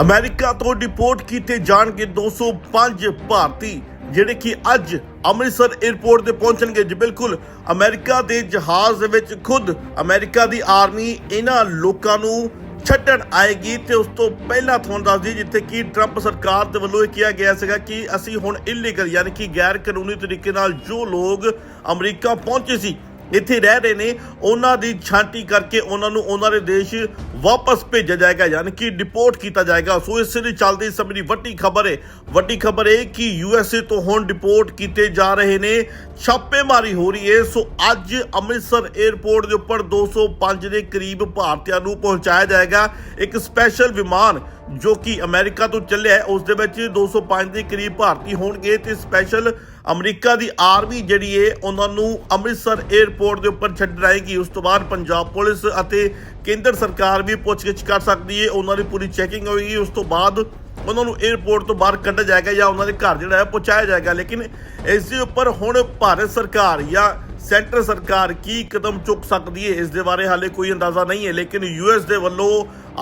America ਤੋਂ deport ਕੀਤੇ ਜਾਣਗੇ 205 ਭਾਰਤੀ, ਜਿਹੜੇ ਕਿ ਅੱਜ ਅੰਮ੍ਰਿਤਸਰ 에ਅਰਪੋਰਟ ਤੇ ਪਹੁੰਚਣਗੇ। ਜੀ ਬਿਲਕੁਲ, ਅਮਰੀਕਾ ਦੇ ਜਹਾਜ਼ ਦੇ ਵਿੱਚ ਖੁਦ ਅਮਰੀਕਾ ਦੀ ਆਰਮੀ ਇਹਨਾਂ ਲੋਕਾਂ ਨੂੰ ਛੱਡਣ ਆਏਗੀ ਤੇ ਉਸ ਤੋਂ ਪਹਿਲਾਂ ਤੁਹਾਨੂੰ ਦੱਸ ਦਈਏ ਜਿੱਥੇ ਕਿ ਟਰੰਪ ਸਰਕਾਰ ਦੇ ਵੱਲੋਂ ਇਹ ਕਿਹਾ ਗਿਆ ਸੀਗਾ ਕਿ ਅਸੀਂ ਹੁਣ ਇਲੀਗਲ ਯਾਨੀ ਕਿ ਗੈਰ ਕਾਨੂੰਨੀ ਤਰੀਕੇ ਨਾਲ ਜੋ ਲੋਕ ਅਮਰੀਕਾ ਪਹੁੰਚੇ ਸੀ ਇੱਥੇ ਰਹਿ ਰਹੇ ਨੇ। ਉਹਨਾਂ ਦੀ ਛਾਂਟੀ ਕਰਕੇ ਉਹਨਾਂ ਨੂੰ ਉਹਨਾਂ ਦੇ ਦੇਸ਼ ਵਾਪਸ ਭੇਜਿਆ ਜਾਏਗਾ, ਯਾਨੀ ਕਿ ਡਿਪੋਰਟ ਕੀਤਾ ਜਾਏਗਾ। ਸੋ ਇਸ ਦੇ ਚੱਲਦੇ ਇਸ ਸਮੇਂ ਦੀ ਵੱਡੀ ਖਬਰ ਹੈ। ਵੱਡੀ ਖਬਰ ਹੈ ਕਿ ਯੂਐਸਏ ਤੋਂ ਹੁਣ ਡਿਪੋਰਟ ਕੀਤੇ ਜਾ ਰਹੇ ਨੇ। ਛਾਪੇਮਾਰੀ ਹੋ ਰਹੀ ਹੈ। ਸੋ ਅੱਜ ਅੰਮ੍ਰਿਤਸਰ 에ਅਰਪੋਰਟ ਦੇ ਉੱਪਰ 205 ਦੇ ਕਰੀਬ ਭਾਰਤੀਆਂ ਨੂੰ ਪਹੁੰਚਾਇਆ ਜਾਏਗਾ। ਇੱਕ ਸਪੈਸ਼ਲ ਵਿਮਾਨ ਜੋ ਕਿ ਅਮਰੀਕਾ ਤੋਂ ਚੱਲਿਆ ਹੈ, ਉਸ ਦੇ ਵਿੱਚ 205 ਦੇ ਕਰੀਬ ਭਾਰਤੀ ਹੋਣਗੇ ਤੇ ਸਪੈਸ਼ਲ ਅਮਰੀਕਾ ਦੀ ਆਰਮੀ ਜਿਹੜੀ ਹੈ, ਉਹਨਾਂ ਨੂੰ ਅੰਮ੍ਰਿਤਸਰ 에ਅਰਪੋਰਟ ਦੇ ਉੱਪਰ ਛੱਡ ਆਏਗੀ। ਉਸ ਤੋਂ ਬਾਅਦ ਪੰਜਾਬ ਪੁਲਿਸ ਅਤੇ ਕੇਂਦਰ ਸਰਕਾਰ ਵੀ ਪੁੱਛਗਿੱਛ ਕਰ ਸਕਦੀ ਹੈ, ਉਹਨਾਂ ਦੀ ਪੂਰੀ ਚੈਕਿੰਗ ਹੋਏਗੀ। ਉਸ ਤੋਂ ਬਾਅਦ ਉਹਨਾਂ ਨੂੰ 에ਅਰਪੋਰਟ ਤੋਂ ਬਾਹਰ ਕੱਢਿਆ ਜਾਏਗਾ ਜਾਂ ਉਹਨਾਂ ਦੇ ਘਰ ਜਿਹੜਾ ਹੈ, ਪਹੁੰਚਾਇਆ ਜਾਏਗਾ। ਲੇਕਿਨ ਇਸ ਦੇ ਉੱਪਰ ਹੁਣ ਭਾਰਤ ਸਰਕਾਰ ਜਾਂ ਸੈਂਟਰ ਸਰਕਾਰ ਕੀ ਕਦਮ ਚੁੱਕ ਸਕਦੀ ਹੈ? ਇਸ ਦੇ ਬਾਰੇ ਹਾਲੇ ਕੋਈ ਅੰਦਾਜ਼ਾ ਨਹੀਂ ਹੈ, ਲੇਕਿਨ ਯੂ ਯੂਐਸ ਦੇ ਵੱਲੋਂ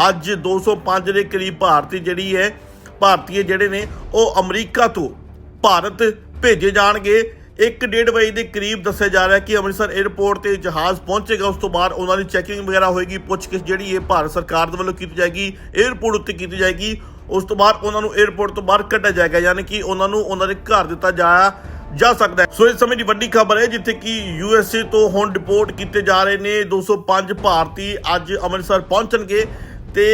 ਅੱਜ 205 ਦੇ ਕਰੀਬ ਭਾਰਤੀ ਜਿਹੜੀ ਹੈ ਭਾਰਤੀ ਜਿਹੜੇ ਨੇ, ਉਹ ਅਮਰੀਕਾ ਤੋਂ ਭਾਰਤ ਭੇਜੇ ਜਾਣਗੇ। 1:30 ਵਜੇ ਦੇ ਕਰੀਬ ਦੱਸਿਆ ਜਾ ਰਿਹਾ ਕਿ ਅੰਮ੍ਰਿਤਸਰ 에ਅਰਪੋਰਟ ਤੇ ਜਹਾਜ਼ ਪਹੁੰਚੇਗਾ। ਉਸ ਤੋਂ ਬਾਅਦ ਉਹਨਾਂ ਦੀ ਚੈਕਿੰਗ ਵਗੈਰਾ ਹੋਏਗੀ, ਪੁੱਛਗਿੱਛ ਜਿਹੜੀ ਇਹ ਭਾਰਤ ਸਰਕਾਰ ਦੇ ਵੱਲੋਂ ਕੀਤੀ ਜਾਏਗੀ 에ਅਰਪੋਰਟ ਉੱਤੇ ਕੀਤੀ ਜਾਏਗੀ। ਉਸ ਤੋਂ ਬਾਅਦ ਉਹਨਾਂ ਨੂੰ 에ਅਰਪੋਰਟ ਤੋਂ ਬਾਹਰ ਕੱਢਿਆ ਜਾਏਗਾ, ਯਾਨੀ ਕਿ ਉਹਨਾਂ ਨੂੰ ਉਹਨਾਂ ਦੇ ਘਰ ਦਿੱਤਾ ਜਾਇਆ ਜਾ ਸਕਦਾ ਹੈ। ਸੋ ਇਸ ਸਮੇਂ ਦੀ ਵੱਡੀ ਖਬਰ ਹੈ ਜਿੱਥੇ ਕਿ ਯੂਐਸਏ ਤੋਂ ਹੁਣ ਡਿਪੋਰਟ ਕੀਤੇ ਜਾ ਰਹੇ ਨੇ 205 ਭਾਰਤੀ ਅੱਜ ਅੰਮ੍ਰਿਤਸਰ ਪਹੁੰਚਣਗੇ ਤੇ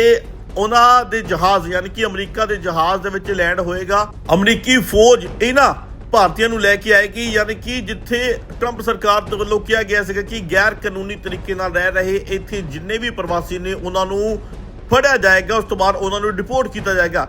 ਉਹਨਾਂ ਦੇ ਜਹਾਜ਼, ਯਾਨੀ ਕਿ ਅਮਰੀਕਾ ਦੇ ਜਹਾਜ਼ ਦੇ ਵਿੱਚ ਲੈਂਡ ਹੋਏਗਾ। ਅਮਰੀਕੀ ਫੌਜ ਇਹਨਾਂ ਭਾਰਤੀਆਂ ਨੂੰ ਲੈ ਕੇ ਆਏਗੀ, ਯਾਨੀ ਕਿ ਜਿੱਥੇ ਟਰੰਪ ਸਰਕਾਰ ਦੇ ਵੱਲੋਂ ਕਿਹਾ ਗਿਆ ਸੀਗਾ ਕਿ ਗੈਰ ਕਾਨੂੰਨੀ ਤਰੀਕੇ ਨਾਲ ਰਹਿ ਰਹੇ ਇੱਥੇ ਜਿੰਨੇ ਵੀ ਪ੍ਰਵਾਸੀ ਨੇ, ਉਹਨਾਂ ਨੂੰ ਫੜਿਆ ਜਾਏਗਾ, ਉਸ ਤੋਂ ਬਾਅਦ ਉਹਨਾਂ ਨੂੰ ਡਿਪੋਰਟ ਕੀਤਾ ਜਾਏਗਾ।